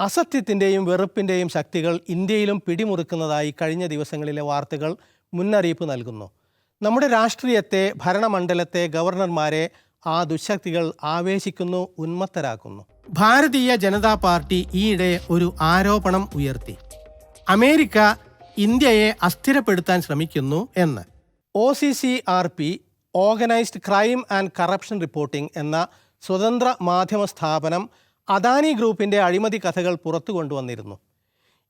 അസത്യത്തിന്റെയും വെറുപ്പിന്റെയും ശക്തികൾ ഇന്ത്യയിലും പിടിമുറുക്കുന്നതായി കഴിഞ്ഞ ദിവസങ്ങളിലെ വാർത്തകൾ മുന്നറിയിപ്പ് നൽകുന്നു. നമ്മുടെ രാഷ്ട്രീയത്തെ ഭരണമണ്ഡലത്തെ ഗവർണർമാരെ ആ ദുശക്തികൾ ആവേശിക്കുന്നു ഉന്മത്തരാക്കുന്നു. ഭാരതീയ ജനതാ പാർട്ടി ഈയിടെ ഒരു ആരോപണം ഉയർത്തി. അമേരിക്ക ഇന്ത്യയെ അസ്ഥിരപ്പെടുത്താൻ ശ്രമിക്കുന്നു എന്ന്. O C C R P organised crime and corruption reporting എന്ന സ്വതന്ത്ര മാധ്യമ സ്ഥാപനം അദാനി ഗ്രൂപ്പിന്റെ അഴിമതി കഥകൾ പുറത്തു കൊണ്ടുവന്നിരുന്നു.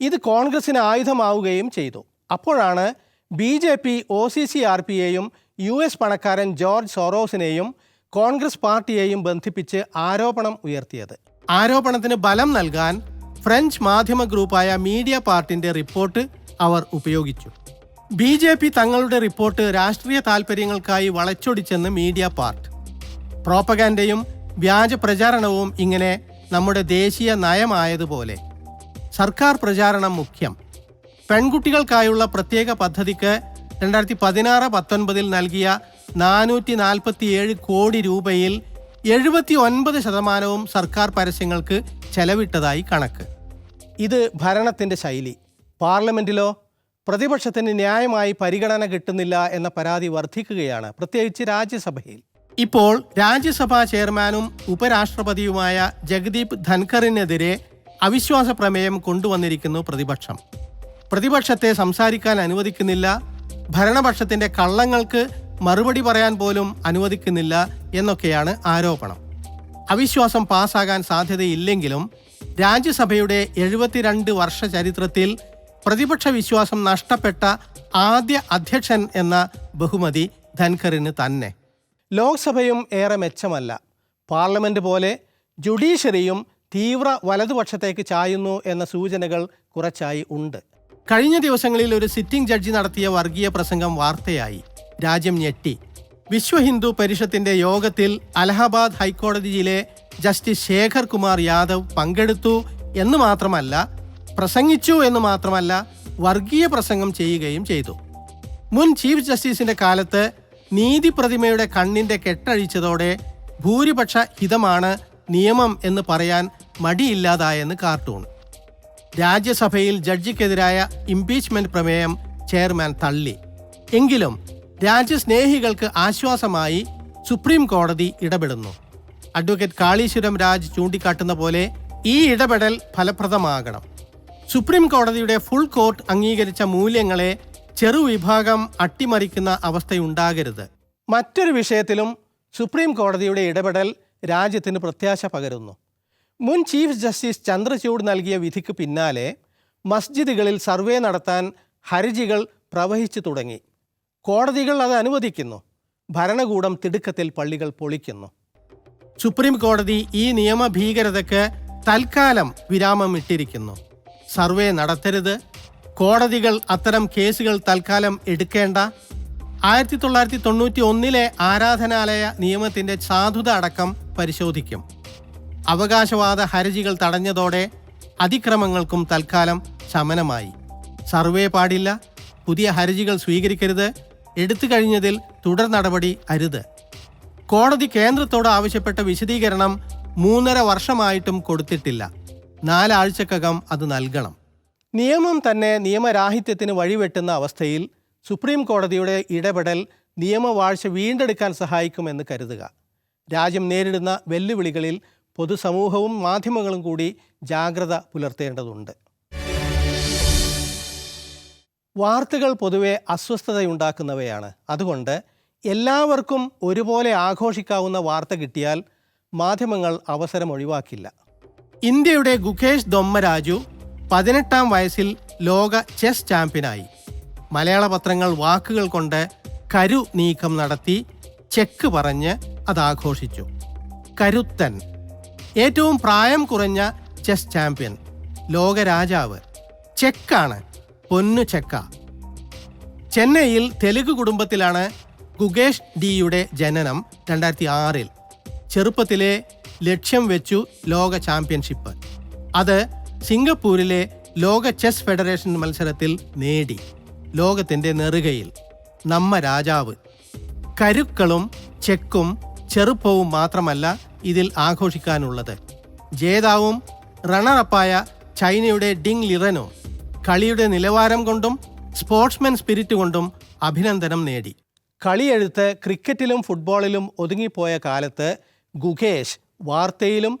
ഇത് കോൺഗ്രസിന് ആയുധമാവുകയും ചെയ്തു. അപ്പോഴാണ് B J P O C C R പിയെയും U S പണക്കാരൻ ജോർജ് സോറോസിനെയും കോൺഗ്രസ് പാർട്ടിയെയും ബന്ധിപ്പിച്ച് ആരോപണം ഉയർത്തിയത്. ആരോപണത്തിന് ബലം നൽകാൻ ഫ്രഞ്ച് മാധ്യമ ഗ്രൂപ്പായ മീഡിയ പാർട്ടിന്റെ റിപ്പോർട്ട് അവർ ഉപയോഗിച്ചു. ബി ജെ പി തങ്ങളുടെ റിപ്പോർട്ട് രാഷ്ട്രീയ താൽപ്പര്യങ്ങൾക്കായി വളച്ചൊടിച്ചെന്ന് മീഡിയ പാർട്ട്. പ്രോപ്പഗാൻഡയും വ്യാജ പ്രചാരണവും ഇങ്ങനെ നമ്മുടെ ദേശീയ നയമായതുപോലെ. സർക്കാർ പ്രചാരണം മുഖ്യം. പെൺകുട്ടികൾക്കായുള്ള പ്രത്യേക പദ്ധതിക്ക് രണ്ടായിരത്തി പതിനാറ് പത്തൊൻപതിൽ നൽകിയ നാനൂറ്റി നാൽപ്പത്തിയേഴ് കോടി രൂപയിൽ എഴുപത്തി ഒൻപത് ശതമാനവും സർക്കാർ പരസ്യങ്ങൾക്ക് ചെലവിട്ടതായി കണക്ക്. ഇത് ഭരണത്തിന്റെ ശൈലി. പാർലമെന്റിലോ പ്രതിപക്ഷത്തിന് ന്യായമായി പരിഗണന കിട്ടുന്നില്ല എന്ന പരാതി വർദ്ധിക്കുകയാണ്. പ്രത്യേകിച്ച് രാജ്യസഭയിൽ. ഇപ്പോൾ രാജ്യസഭാ ചെയർമാനും ഉപരാഷ്ട്രപതിയുമായ ജഗദീപ് ധൻഖറിനെതിരെ അവിശ്വാസ പ്രമേയം കൊണ്ടുവന്നിരിക്കുന്നു പ്രതിപക്ഷം. പ്രതിപക്ഷത്തെ സംസാരിക്കാൻ അനുവദിക്കുന്നില്ല. ഭരണപക്ഷത്തിന്റെ കള്ളങ്ങൾക്ക് മറുപടി പറയാൻ പോലും അനുവദിക്കുന്നില്ല എന്നൊക്കെയാണ് ആരോപണം. അവിശ്വാസം പാസ്സാകാൻ സാധ്യതയില്ലെങ്കിലും രാജ്യസഭയുടെ എഴുപത്തിരണ്ട് വർഷ ചരിത്രത്തിൽ പ്രതിപക്ഷ വിശ്വാസം നഷ്ടപ്പെട്ട ആദ്യ അധ്യക്ഷൻ എന്ന ബഹുമതി ധൻഖറിന് തന്നെ. ലോക്സഭയും ഏറെ മെച്ചമല്ല. പാർലമെന്റ് പോലെ ജുഡീഷ്യറിയും തീവ്ര വലതുപക്ഷത്തേക്ക് ചായുന്നു എന്ന സൂചനകൾ കുറച്ചായി ഉണ്ട്. കഴിഞ്ഞ ദിവസങ്ങളിൽ ഒരു സിറ്റിംഗ് ജഡ്ജി നടത്തിയ വർഗീയ പ്രസംഗം വാർത്തയായി. രാജ്യം ഞെട്ടി. വിശ്വ ഹിന്ദു പരിഷത്തിന്റെ യോഗത്തിൽ അലഹബാദ് ഹൈക്കോടതിയിലെ ജസ്റ്റിസ് ശേഖർ കുമാർ യാദവ് പങ്കെടുത്തു എന്ന് മാത്രമല്ല പ്രസംഗിച്ചു എന്ന് മാത്രമല്ല വർഗീയ പ്രസംഗം ചെയ്യുകയും ചെയ്തു. മുൻ ചീഫ് ജസ്റ്റിസിന്റെ കാലത്ത് നീതി പ്രതിമയുടെ കണ്ണിന്റെ കെട്ടഴിച്ചതോടെ ഭൂരിപക്ഷ ഹിതമാണ് നിയമം എന്ന് പറയാൻ മടിയില്ലാതായെന്ന് കാർട്ടൂൺ. രാജ്യസഭയിൽ ജഡ്ജിക്കെതിരായ ഇംപീച്ച്മെന്റ് പ്രമേയം ചെയർമാൻ തള്ളി. എങ്കിലും രാജ്യസ്നേഹികൾക്ക് ആശ്വാസമായി സുപ്രീം കോടതി ഇടപെടുന്നു. അഡ്വക്കേറ്റ് കാളീശ്വരം രാജ് ചൂണ്ടിക്കാട്ടുന്ന പോലെ ഈ ഇടപെടൽ ഫലപ്രദമാകണം. സുപ്രീം കോടതിയുടെ ഫുൾ കോർട്ട് അംഗീകരിച്ച മൂല്യങ്ങളെ ചെറുവിഭാഗം അട്ടിമറിക്കുന്ന അവസ്ഥയുണ്ടാകരുത്. മറ്റൊരു വിഷയത്തിലും സുപ്രീം കോടതിയുടെ ഇടപെടൽ രാജ്യത്തിന് പ്രത്യാശ പകരുന്നു. മുൻ ചീഫ് ജസ്റ്റിസ് ചന്ദ്രചൂഡ് നൽകിയ വിധിക്ക് പിന്നാലെ മസ്ജിദുകളിൽ സർവേ നടത്താൻ ഹർജികൾ പ്രവഹിച്ചു തുടങ്ങി. കോടതികൾ അത് അനുവദിക്കുന്നു. ഭരണകൂടം തിടുക്കത്തിൽ പള്ളികൾ പൊളിക്കുന്നു. സുപ്രീം കോടതി ഈ നിയമഭീകരതയ്ക്ക് തൽക്കാലം വിരാമം ഇട്ടിരിക്കുന്നു സർവേ നടത്തരുത്. കോടതികൾ അത്തരം കേസുകൾ തൽക്കാലം എടുക്കേണ്ട. ആയിരത്തി തൊള്ളായിരത്തി തൊണ്ണൂറ്റി ഒന്നിലെ ആരാധനാലയ നിയമത്തിന്റെ സാധുത അടക്കം പരിശോധിക്കും. അവകാശവാദ ഹർജികൾ തടഞ്ഞതോടെ അതിക്രമങ്ങൾക്കും തൽക്കാലം ശമനമായി. സർവേ പാടില്ല. പുതിയ ഹർജികൾ സ്വീകരിക്കരുത്. എടുത്തു കഴിഞ്ഞതിൽ തുടർ നടപടി അരുത്. കോടതി കേന്ദ്രത്തോട് ആവശ്യപ്പെട്ട വിശദീകരണം മൂന്നര വർഷമായിട്ടും കൊടുത്തിട്ടില്ല. നാലാഴ്ചക്കകം അത് നൽകണം. നിയമം തന്നെ നിയമരാഹിത്യത്തിന് വഴിവെട്ടുന്ന അവസ്ഥയിൽ സുപ്രീം കോടതിയുടെ ഇടപെടൽ നിയമവാഴ്ച വീണ്ടെടുക്കാൻ സഹായിക്കുമെന്ന് കരുതുക. രാജ്യം നേരിടുന്ന വെല്ലുവിളികളിൽ പൊതുസമൂഹവും മാധ്യമങ്ങളും കൂടി ജാഗ്രത പുലർത്തേണ്ടതുണ്ട്. വാർത്തകൾ പൊതുവെ അസ്വസ്ഥതയുണ്ടാക്കുന്നവയാണ്. അതുകൊണ്ട് എല്ലാവർക്കും ഒരുപോലെ ആഘോഷിക്കാവുന്ന വാർത്ത കിട്ടിയാൽ മാധ്യമങ്ങൾ അവസരം ഒഴിവാക്കില്ല. ഇന്ത്യയുടെ ഗുകേഷ് ദൊമ്മരാജു പതിനെട്ടാം വയസ്സിൽ ലോക ചെസ് ചാമ്പ്യനായി. മലയാള പത്രങ്ങൾ വാക്കുകൾ കൊണ്ട് കരു നീക്കം നടത്തി ചെക്ക് പറഞ്ഞ് അത് ആഘോഷിച്ചു കരുത്തൻ. ഏറ്റവും പ്രായം കുറഞ്ഞ ചെസ് ചാമ്പ്യൻ. ലോകരാജാവ്. ചെക്കാണ്. പൊന്നു ചെക്ക. ചെന്നൈയിൽ തെലുഗ് കുടുംബത്തിലാണ് ഗുകേഷ് ഡിയുടെ ജനനം രണ്ടായിരത്തി ആറിൽ ചെറുപ്പത്തിലെ ലക്ഷ്യം വെച്ചു ലോക ചാമ്പ്യൻഷിപ്പ്. അത് സിംഗപ്പൂരിലെ ലോക ചെസ് ഫെഡറേഷൻ മത്സരത്തിൽ നേടി. ലോകത്തിന്റെ നെറുകയിൽ നമ്മ രാജാവ്. കരുക്കളും ചെക്കും ചെറുപ്പവും മാത്രമല്ല ഇതിൽ ആഘോഷിക്കാനുള്ളത്. ജേതാവും റണ്ണറപ്പായ ചൈനയുടെ ഡിങ് ലിറനോ കളിയുടെ നിലവാരം കൊണ്ടും സ്പോർട്സ്മാൻ സ്പിരിറ്റ് കൊണ്ടും അഭിനന്ദനം നേടി. കളിയെഴുത്ത് ക്രിക്കറ്റിലും ഫുട്ബോളിലും ഒതുങ്ങിപ്പോയ കാലത്ത് ഗുകേഷ് വാർത്തയിലും